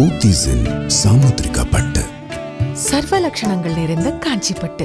போத்தீஸின் சாமுத்திரிக்கப்பட்டு சர்வ லட்சணங்கள் நிறைந்த காஞ்சிப்பட்டு.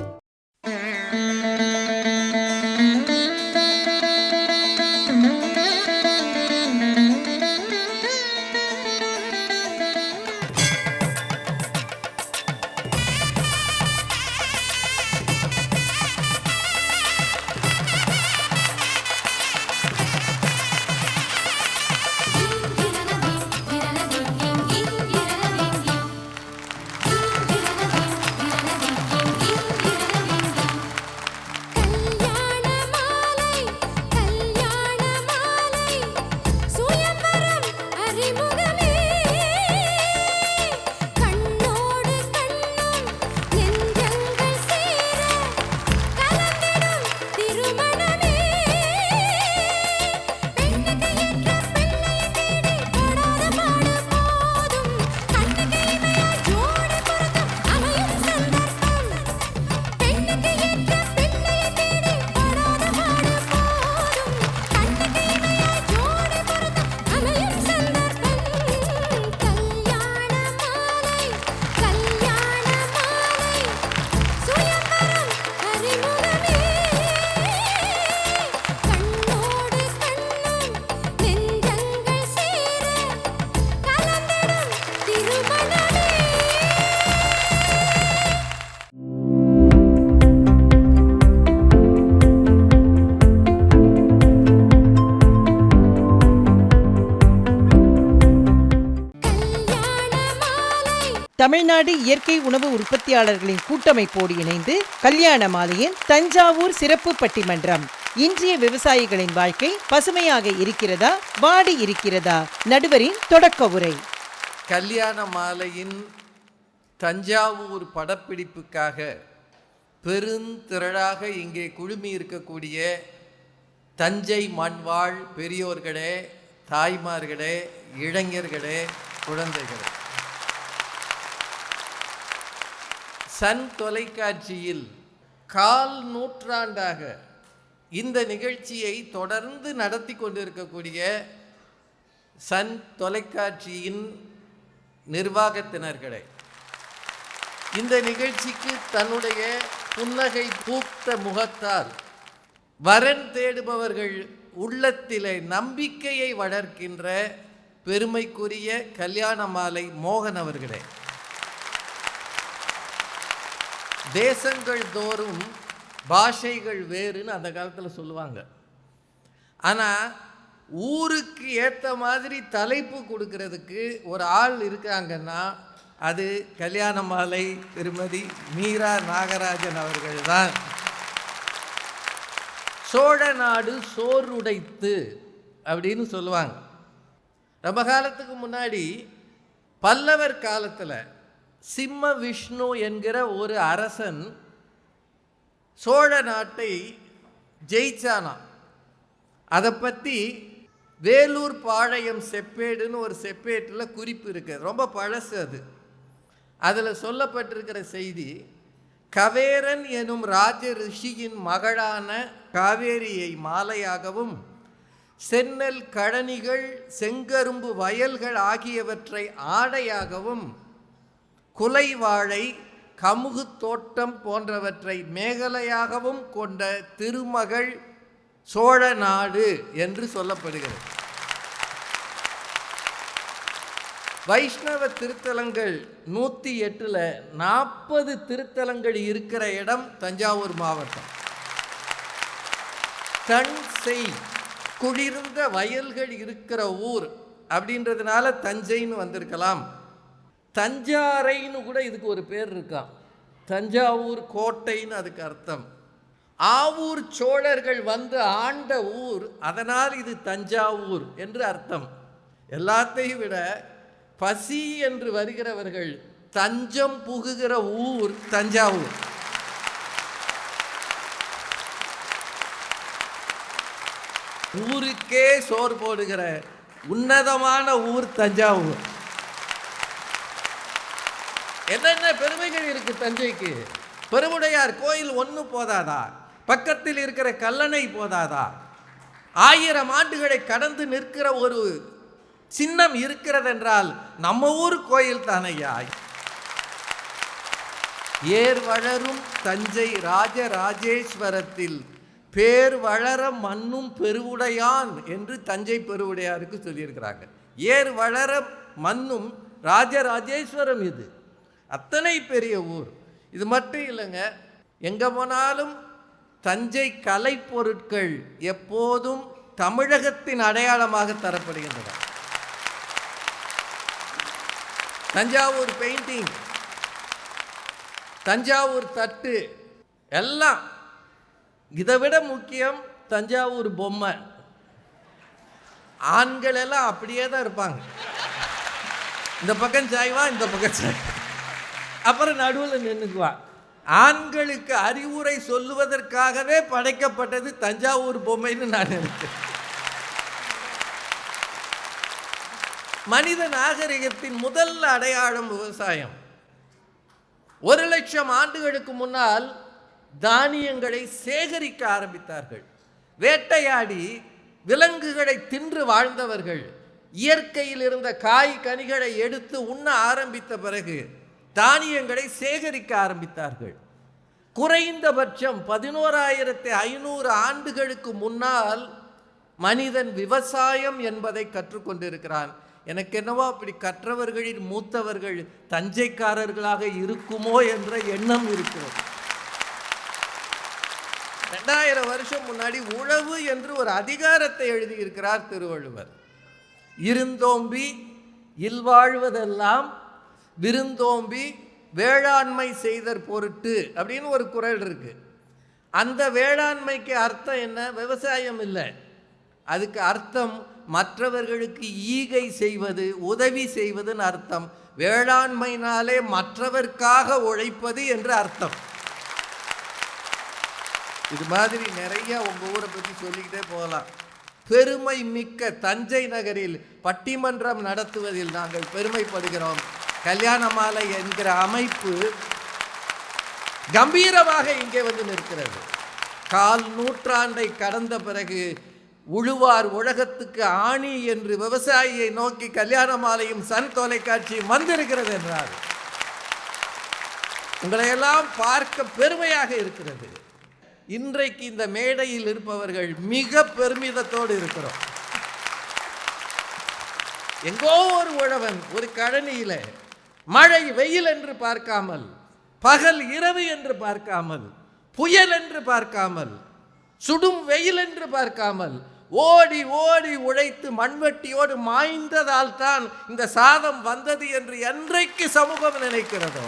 தமிழ்நாடு இயற்கை உணவு உற்பத்தியாளர்களின் கூட்டமைப்போடு இணைந்து கல்யாண மாலையின் தஞ்சாவூர் சிறப்பு பட்டிமன்றம். இன்றைய விவசாயிகளின் வாழ்க்கை பசுமையாக இருக்கிறதா? வாடி இருக்கிறதா? நடுவரின் தொடக்க உரை. கல்யாண மாலையின் தஞ்சாவூர் படப்பிடிப்புக்காக பெருந்திரளாக இங்கே குழுமி இருக்கக்கூடிய தஞ்சை மண்வாழ் பெரியோர்களே தாய்மார்களே இளைஞர்களே குழந்தைகளே. சன் தொலைக்காட்சியில் கால் நூற்றாண்டாக இந்த நிகழ்ச்சியை தொடர்ந்து நடத்தி கொண்டிருக்கக்கூடிய சன் தொலைக்காட்சியின் நிர்வாகத்தினர்களை இந்த நிகழ்ச்சிக்கு தன்னுடைய புன்னகை பூத்த முகத்தால் வரன் தேடுபவர்கள் உள்ளத்திலே நம்பிக்கையை வளர்க்கின்ற பெருமைக்குரிய கல்யாண மாலை மோகன் அவர்களே. தேசங்கள் தோறும் பாஷைகள் வேறுன்னு அந்த காலத்தில் சொல்லுவாங்க. ஆனால் ஊருக்கு ஏற்ற மாதிரி தலைப்பு கொடுக்கறதுக்கு ஒரு ஆள் இருக்காங்கன்னா அது கல்யாண மாலை திருமதி மீரா நாகராஜன் அவர்கள் தான். சோழ நாடு சோறுடைத்து அப்படின்னு சொல்லுவாங்க. ரொம்ப காலத்துக்கு முன்னாடி பல்லவர் காலத்தில் சிம்ம விஷ்ணு என்கிற ஒரு அரசன் சோழ நாட்டை ஜெயிச்சானா? அதை பற்றி வேலூர் பாளையம் செப்பேடுன்னு ஒரு செப்பேட்டில் குறிப்பு இருக்குது ரொம்ப பழசு அது. அதில் சொல்லப்பட்டிருக்கிற செய்தி கவேரன் எனும் ராஜ ரிஷியின் மகளான காவேரியை மாலையாகவும் சென்னல் கழனிகள் செங்கரும்பு வயல்கள் ஆகியவற்றை ஆடையாகவும் குலைவாழை கமுகு தோட்டம் போன்றவற்றை மேகலையாகவும் கொண்ட திருமகள் சோழ நாடு என்று சொல்லப்படுகிறது. வைஷ்ணவ திருத்தலங்கள் நூற்றி எட்டில் நாற்பது திருத்தலங்கள் இருக்கிற இடம் தஞ்சாவூர் மாவட்டம். தன் செய் குளிர்ந்த வயல்கள் இருக்கிற ஊர் அப்படின்றதுனால தஞ்சைன்னு வந்திருக்கலாம். தஞ்சாரைன்னு கூட இதுக்கு ஒரு பேர் இருக்காம் தஞ்சாவூர் கோட்டைன்னு அதுக்கு அர்த்தம். ஆவூர் சோழர்கள் வந்து ஆண்ட ஊர் அதனால் இது தஞ்சாவூர் என்று அர்த்தம். எல்லாத்தையும் விட பசி என்று வருகிறவர்கள் தஞ்சம் புகுகிற ஊர் தஞ்சாவூர். ஊருக்கே சோறு போடுகிற உன்னதமான ஊர் தஞ்சாவூர். என்னென்ன பெருமைகள் இருக்குது தஞ்சைக்கு? பெருவுடையார் கோயில் ஒன்று போதாதா? பக்கத்தில் இருக்கிற கல்லணை போதாதா? ஆயிரம் ஆண்டுகளை கடந்து நிற்கிற ஒரு சின்னம் இருக்கிறதென்றால் நம்ம ஊர் கோயில் தானையா? ஏர் வளரும் தஞ்சை ராஜராஜேஸ்வரத்தில் பேர் வளர மண்ணும் பெருவுடையான் என்று தஞ்சை பெருவுடையாருக்கு சொல்லியிருக்கிறாங்க. ஏர் வளர மண்ணும் ராஜராஜேஸ்வரம் இது. அத்தனை பெரிய ஊர். இது மட்டும் இல்லைங்க எங்கே போனாலும் தஞ்சை கலை பொருட்கள் எப்போதும் தமிழகத்தின் அடையாளமாக தரப்படுகின்றன. தஞ்சாவூர் பெயிண்டிங் தஞ்சாவூர் தட்டு எல்லாம். இதை விட முக்கியம் தஞ்சாவூர் பொம்மை. ஆண்கள் எல்லாம் அப்படியே தான் இருப்பாங்க. இந்த பக்கம் சாய்வா இந்த பக்கம் சாய் அப்புறம் நடுவில் நின்றுக்குவான் ஆண்களுக்கு அறிவுரை சொல்லுவதற்காகவே படைக்கப்பட்டது தஞ்சாவூர் பொம்மைன்னு நான் நினைக்கிறேன். மனித நாகரிகத்தின் முதல் அடையாளம் விவசாயம். ஒரு லட்சம் ஆண்டுகளுக்கு முன்னால் தானியங்களை சேகரிக்க ஆரம்பித்தார்கள். வேட்டையாடி விலங்குகளை தின்று வாழ்ந்தவர்கள். இயற்கையில் இருந்த காய் கனிகளை எடுத்து உண்ண ஆரம்பித்த பிறகு தானியங்களை சேகரிக்க ஆரம்பித்தார்கள். குறைந்தபட்சம் பதினோராயிரத்தி ஐநூறு ஆண்டுகளுக்கு முன்னால் மனிதன் விவசாயம் என்பதை கற்றுக்கொண்டிருக்கிறான். எனக்கு என்னவோ அப்படி கற்றவர்களின் மூத்தவர்கள் தஞ்சைக்காரர்களாக இருக்குமோ என்ற எண்ணம் இருக்கிறது. ரெண்டாயிரம் வருஷம் முன்னாடி உழவு என்று ஒரு அதிகாரத்தை எழுதியிருக்கிறார் திருவள்ளுவர். இருந்தோம்பி இல்வாழ்வதெல்லாம் விருந்தோம்பி வேளாண்மை செய்தற் பொருட்டு அப்படின்னு ஒரு குறள் இருக்குது அந்த வேளாண்மைக்கு அர்த்தம் என்ன? விவசாயம் இல்லை. அதுக்கு அர்த்தம் மற்றவர்களுக்கு ஈகை செய்வது உதவி செய்வதுன்னு அர்த்தம். வேளாண்மைனாலே மற்றவர்க்காக உழைப்பது என்று அர்த்தம். இது மாதிரி நிறைய உங்கள் ஊரை பற்றி சொல்லிக்கிட்டே போகலாம். பெருமை மிக்க தஞ்சை நகரில் பட்டிமன்றம் நடத்துவதில் நாங்கள் பெருமைப்படுகிறோம். கல்யாண மாலை என்கிற அமைப்பு கம்பீரமாக இங்கே வந்து நிற்கிறது. கால் நூற்றாண்டை கடந்த பிறகு உழுவார் உலகத்துக்கு ஆணி என்று விவசாயியை நோக்கி கல்யாண மாலையும் சன் தொலைக்காட்சியும் வந்திருக்கிறது என்றார். உங்களையெல்லாம் பார்க்க பெருமையாக இருக்கிறது. இன்றைக்கு இந்த மேடையில் இருப்பவர்கள் மிக பெருமிதத்தோடு இருக்கிறோம். எங்கோ ஒரு உழவன் ஒரு கழனியில் மழை வெயில் என்று பார்க்காமல் பகல் இரவு என்று பார்க்காமல் புயல் என்று பார்க்காமல் சுடும் வெயில் என்று பார்க்காமல் ஓடி ஓடி உழைத்து மண்வெட்டியோடு மாய்ந்ததால் தான் இந்த சாதம் வந்தது என்று என்றைக்கு சமூகம் நினைக்கிறதோ?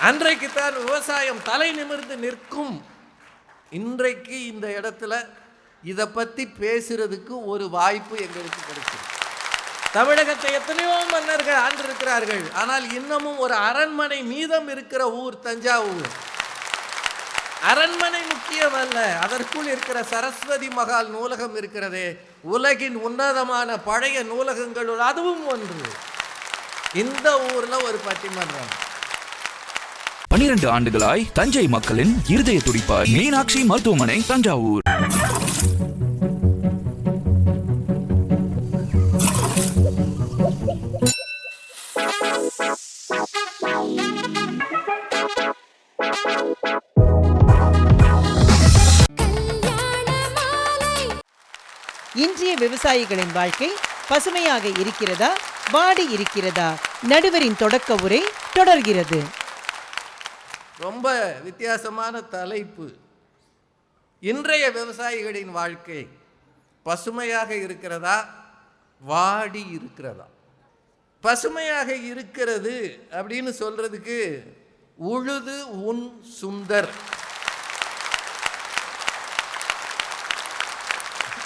அன்றைக்குத்தான் விவசாயம் தலை நிமிர்ந்து நிற்கும். இன்றைக்கு இந்த இடத்துல இதை பற்றி பேசுறதுக்கு ஒரு வாய்ப்பு எங்களுக்கு கிடைச்சது தமிழகத்தை எத்தனையோ மன்னர்கள் ஆண்டிருக்கிறார்கள். ஆனால் இன்னமும் ஒரு அரண்மனை மீதம் இருக்கிற ஊர் தஞ்சாவூர். அரண்மனை முக்கியம் அல்ல. அதற்குள் இருக்கிற சரஸ்வதி மகால் நூலகம் இருக்கிறதே. உலகின் உன்னதமான பழைய நூலகங்களுள் அதுவும் ஒன்று. இந்த ஊர்ல ஒரு பட்டிமன்றம். பனிரெண்டு ஆண்டுகளாய் தஞ்சை மக்களின் இருதய துடிப்பார் மீனாட்சி மருத்துவமனை தஞ்சாவூர். இன்றைய விவசாயிகளின் வாழ்க்கை பசுமையாக இருக்கிறதா? வாடி இருக்கிறதா? நடுவரின் தொடக்க உரை தொடர்கிறது. ரொம்ப வித்தியாசமான தலைப்பு. இன்றைய விவசாயிகளின் வாழ்க்கை பசுமையாக இருக்கிறதா? வாடி இருக்கிறதா? பசுமையாக இருக்கிறது அப்படின்னு சொல்றதுக்கு உழுது உன் சுந்தர்.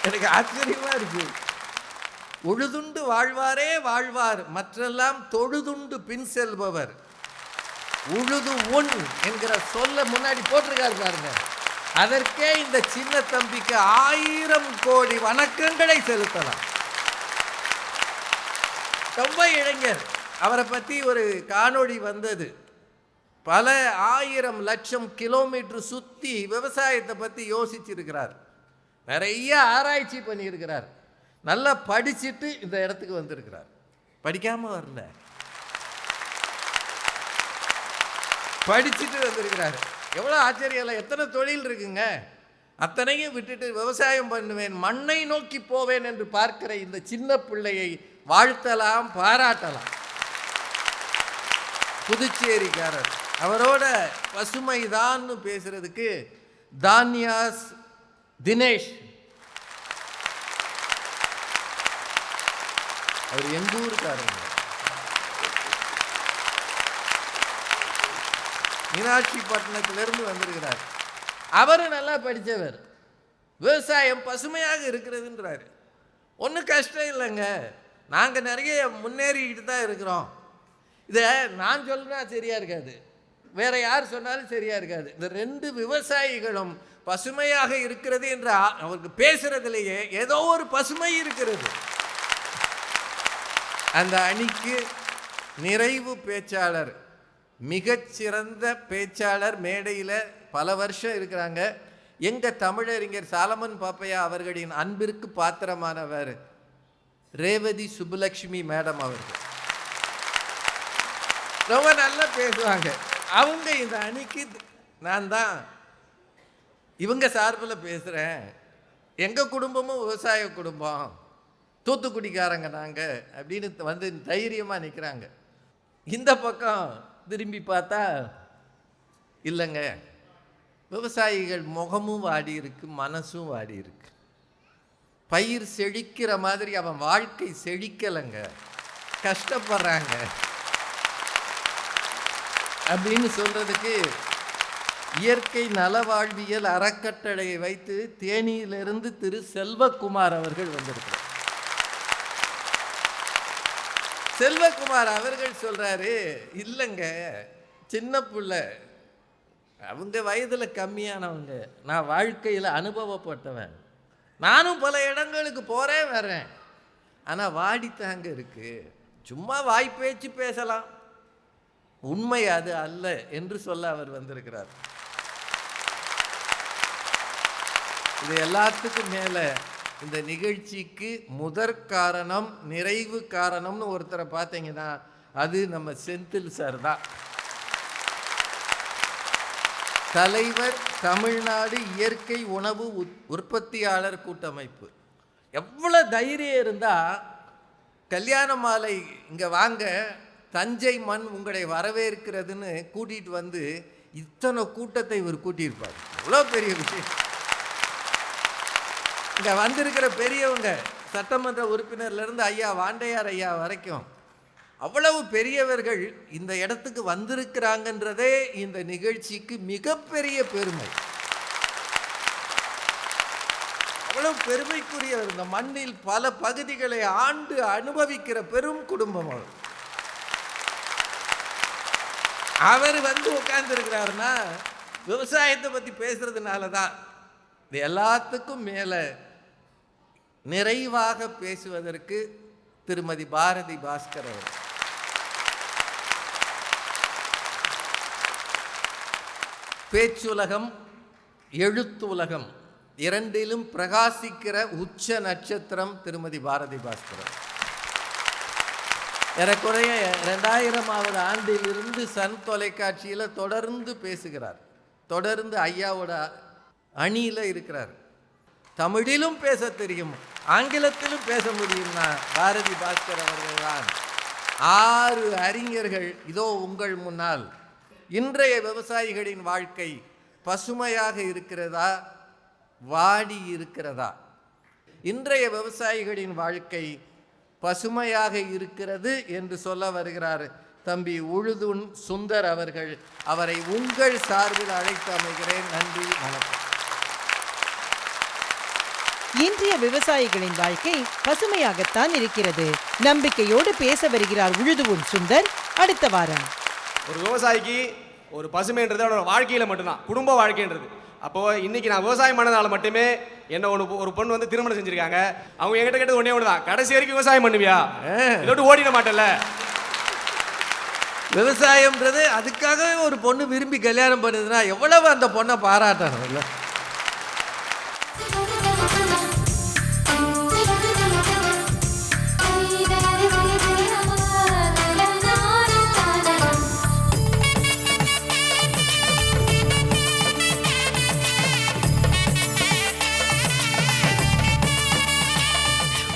எனக்கு ஆச்சரியமா இருக்கு. உழுதுண்டு வாழ்வாரே வாழ்வார் மற்றெல்லாம் தொழுதுண்டு பின் செல்பவர். உழுது உன் என்கிற சொல்ல முன்னாடி போட்டிருக்காரு பாருங்க. அதற்கே இந்த சின்ன தம்பிக்கு ஆயிரம் கோடி வணக்கங்களை செலுத்தலாம். ரொம்ப இளைஞர். அவரை பற்றி ஒரு காணொளி வந்தது. பல ஆயிரம் லட்சம் கிலோமீட்டர் சுற்றி விவசாயத்தை பற்றி யோசிச்சிருக்கிறார். நிறைய ஆராய்ச்சி பண்ணியிருக்கிறார். நல்லா படிச்சுட்டு இந்த இடத்துக்கு வந்திருக்கிறார். படிக்காமல் வரல. படிச்சுட்டு வந்திருக்கிறார். எவ்வளோ ஆச்சரியம் இல்லை. எத்தனை தொழில் இருக்குங்க? அத்தனையும் விட்டுட்டு விவசாயம் பண்ணுவேன் மண்ணை நோக்கி போவேன் என்று பார்க்கிற இந்த சின்ன பிள்ளையை வாழ்த்தலாம் பாராட்டலாம். புதுச்சேரிக்காரர். அவரோட பசுமைதான்னு பேசுறதுக்கு தான்யாஸ் தினேஷ். அவர் எங்க ஊருக்காரங்க மீனாட்சி பட்டணத்திலிருந்து வந்திருக்கிறார். அவர் நல்லா படித்தவர் விவசாயம் பசுமையாக இருக்கிறதுன்றாரு. ஒன்றும் கஷ்டம் இல்லைங்க. நாங்கள் நிறைய முன்னேறிக்கிட்டு தான் இருக்கிறோம். இதை நான் சொல்லுனா சரியா இருக்காது. வேற யார் சொன்னாலும் சரியா இருக்காது. இந்த ரெண்டு விவசாயிகளும் பசுமையாக இருக்கிறது என்று அவருக்கு பேசுறதுலேயே ஏதோ ஒரு பசுமை இருக்கிறது. அந்த அணிக்கு நிறைவு பேச்சாளர் மிகச்சிறந்த பேச்சாளர் மேடையில் பல வருஷம் இருக்கிறாங்க. எங்கள் தமிழறிஞர் சாலமன் பாப்பையா அவர்களின் அன்பிற்கு பாத்திரமானவர் ரேவதி சுப்புலக்ஷ்மி மேடம் அவர்கள். ரொம்ப நல்லா பேசுவாங்க. அவங்க இந்த அணிக்கு நான் தான். இவங்க சார்பில் பேசுகிறேன் எங்கள் குடும்பமும் விவசாய குடும்பம். தூத்துக்குடிக்காரங்க நாங்கள் அப்படின்னு வந்து தைரியமாக நிற்கிறாங்க இந்த பக்கம் திரும்பி பார்த்தா இல்லைங்க. விவசாயிகள் முகமும் வாடி இருக்கு மனசும் வாடி இருக்கு. பயிர் செழிக்கிற மாதிரி அவன் வாழ்க்கை செழிக்கலைங்க. கஷ்டப்படுறாங்க. அப்படின்னு சொல்கிறதுக்கு இயற்கை நலவாழ்வியல் அறக்கட்டளையை வைத்து தேனியிலிருந்து திரு செல்வகுமார் அவர்கள் வந்திருக்கிறார். செல்வகுமார் அவர்கள் சொல்கிறாரு இல்லைங்க சின்ன பிள்ளை. அவங்க வயதில் கம்மியானவங்க. நான் வாழ்க்கையில் அனுபவப்பட்டவன். நானும் பல இடங்களுக்கு போகிறேன் வரேன் ஆனால் வாடித்தாங்க இருக்கு. சும்மா வாய் பேச்சு பேசலாம். உண்மை அது அல்ல என்று சொல்ல அவர் வந்திருக்கிறார். இது எல்லாத்துக்கும் மேலே இந்த நிகழ்ச்சிக்கு முதற் காரணம் நிறைவு காரணம்னு ஒருத்தரை பார்த்தீங்கன்னா அது நம்ம செந்தில் சார் தான். தலைவர் தமிழ்நாடு இயற்கை உணவு உத்- உற்பத்தியாளர் கூட்டமைப்பு. எவ்வளோ தைரியம் இருந்தால் கல்யாண மாலை இங்கே வாங்க தஞ்சை மண் உங்களை வரவேற்கிறதுன்னு கூட்டிகிட்டு வந்து இத்தனை கூட்டத்தை இவர் கூட்டியிருப்பார். அவ்வளோ பெரிய விஷயம். இங்கே வந்திருக்கிற பெரியவங்க சட்டமன்ற உறுப்பினர்லேருந்து ஐயா வாண்டையார் ஐயா வரைக்கும் அவ்வளவு பெரியவர்கள் இந்த இடத்துக்கு வந்திருக்கிறாங்கன்றதே இந்த நிகழ்ச்சிக்கு மிகப்பெரிய பெருமை. அவ்வளவு பெருமைக்குரிய இந்த மண்ணில் பல பகுதிகளை ஆண்டு அனுபவிக்கிற பெரும் குடும்பம் அவர். அவர் வந்து உட்கார்ந்துருக்கிறாருன்னா விவசாயத்தை பற்றி பேசுறதுனால தான் இது எல்லாத்துக்கும் மேலே நிறைவாக பேசுவதற்கு திருமதி பாரதி பாஸ்கர் அவர் பேச்சுலகம் எழுத்துலகம் இரண்டிலும் பிரகாசிக்கிற உச்ச நட்சத்திரம் திருமதி பாரதி பாஸ்கர் ஏறக்குறைய ரெண்டாயிரமாவது ஆண்டிலிருந்து சன் தொலைக்காட்சியில் தொடர்ந்து பேசுகிறார். தொடர்ந்து ஐயாவோட அணியில் இருக்கிறார். தமிழிலும் பேச தெரியும் ஆங்கிலத்திலும் பேச முடியும்னா பாரதி பாஸ்கர் அவர்கள் தான். ஆறு அறிஞர்கள் இதோ உங்கள் முன்னால். இன்றைய விவசாயிகளின் வாழ்க்கை பசுமையாக இருக்கிறதா? வாடி இருக்கிறதா? இன்றைய விவசாயிகளின் வாழ்க்கை பசுமையாக இருக்கிறது என்று சொல்ல வருகிறார். தம்பி உழுதுன் சுந்தர் அவர்கள் அவரை உங்கள் சார்பில் அழைத்து அமைகிறேன். நன்றி வணக்கம். இன்றைய விவசாயிகளின் வாழ்க்கை பசுமையாகத்தான் இருக்கிறது. நம்பிக்கையோடு பேச வருகிறார் உழுதுவுன் சுந்தர். அடுத்த வாரம். ஒரு விவசாயிக்கு ஒரு பசுமைன்றது அவனோட வாழ்க்கையில் மட்டும்தான் குடும்ப வாழ்க்கைன்றது. அப்போது இன்னைக்கு நான் விவசாயம் பண்ணதால மட்டுமே என்ன ஒன்று ஒரு பொண்ணு வந்து திருமணம் செஞ்சுருக்காங்க. அவங்க என்கிட்ட கேட்டது ஒன்றே ஒன்று தான் கடைசி வரைக்கும் விவசாயம் பண்ணுவியா? இதோட்டு ஓடிட மாட்டேல்ல? விவசாயம்ன்றது அதுக்காகவே ஒரு பொண்ணு விரும்பி கல்யாணம் பண்ணுதுன்னா எவ்வளவு அந்த பொண்ணை பாராட்டணும் இல்லை?